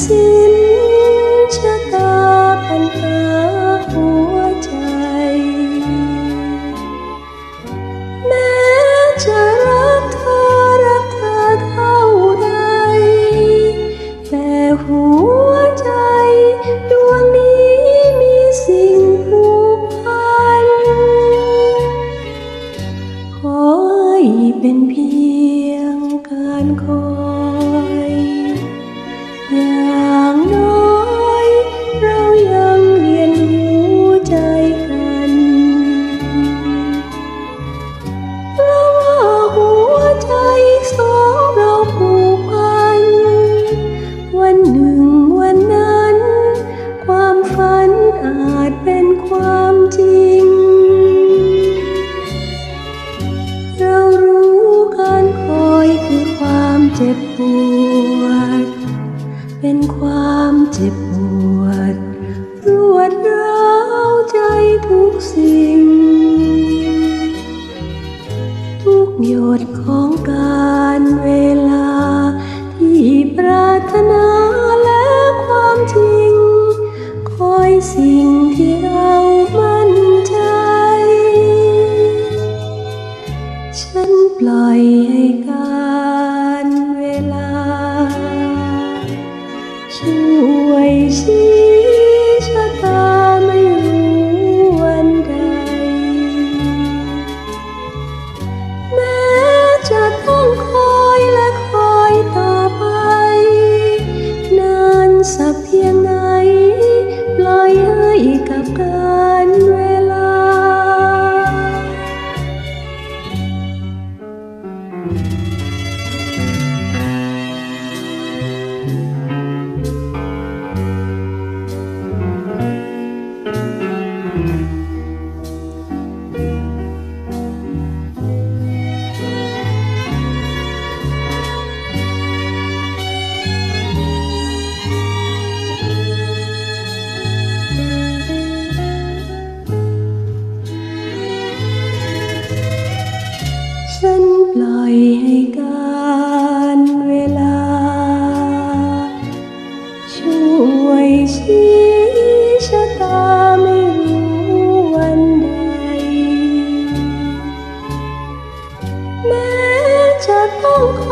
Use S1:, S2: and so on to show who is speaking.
S1: สิ้นชะตาปัญหาหัวใจ แม้จะรักเธอรักเธอเท่าใด แต่หัวใจดวงนี้มีสิ่งผูกพันขอให้เป็นพี่ ความจริง เรารู้การคอยคือความเจ็บปวด เป็นความเจ็บปวด รวดร้าวใจทุกสิ่ง ทุกหยดของการเวลา ที่ปรารถนาและความจริง คอยสิ่งที่ ล่อยให้การเวลา ช่วยชี ฉันปล่อยให้การเวลา ช่วยชี้ชะตาไม่รู้วันใด แม้จะต้อง